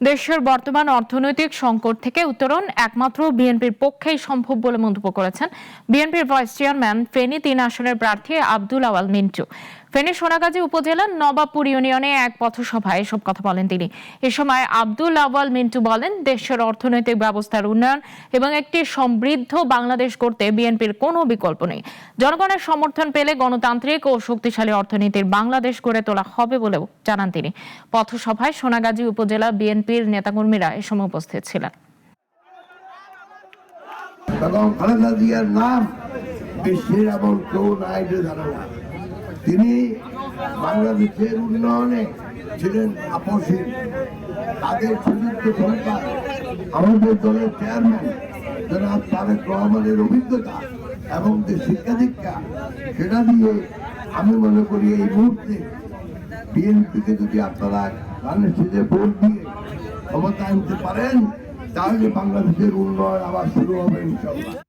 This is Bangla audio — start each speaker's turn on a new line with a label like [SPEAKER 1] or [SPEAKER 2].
[SPEAKER 1] দেশের বর্তমান অর্থনৈতিক সংকট থেকে উত্তরণ একমাত্র বিএনপির পক্ষেই সম্ভব বলে মন্তব্য করেছেন বিএনপির ভাইস চেয়ারম্যান ফেনী তিন আসনের প্রার্থী আব্দুল আওয়াল মিন্টু। ফেনী সোনাগাজী উপজেলার নবাবপুর ইউনিয়নে এক পথসভায় এসব কথা বলেন তিনি। এ সময় আব্দুল আওয়াল মিন্টু বলেন, দেশের অর্থনৈতিক ব্যবস্থার উন্নয়ন এবং একটি সমৃদ্ধ বাংলাদেশ করতে বিএনপির কোনো বিকল্প নেই। জনগণের সমর্থন পেলে গণতান্ত্রিক ও শক্তিশালী অর্থনীতির বাংলাদেশ গড়ে তোলা হবে বলেও জানান তিনি। পথসভায় সোনাগাজী উপজেলা বিএনপির নেতাকর্মীরা এ সময় উপস্থিত ছিলেন।
[SPEAKER 2] খালেদা জিয়ার নাম বিশ্বের এমন কেউ নাই যে না। তিনি বাংলাদেশের উন্নয়নে ছিলেন আপসীন। তাদের সুযুক্ত সরকার আমাদের দলের চেয়ারম্যান জনাব তারেক রহমানের অভিজ্ঞতা এবং যে শিক্ষা দীক্ষা সেটা দিয়ে আমি মনে করি এই মুহূর্তে বিএনপিকে যদি আপনারা ধানের সিজে ভোট দিয়ে ক্ষমতা আনতে পারেন, তাহলে বাংলাদেশের উন্নয়ন আবার শুরু হবে ইনশাল্লাহ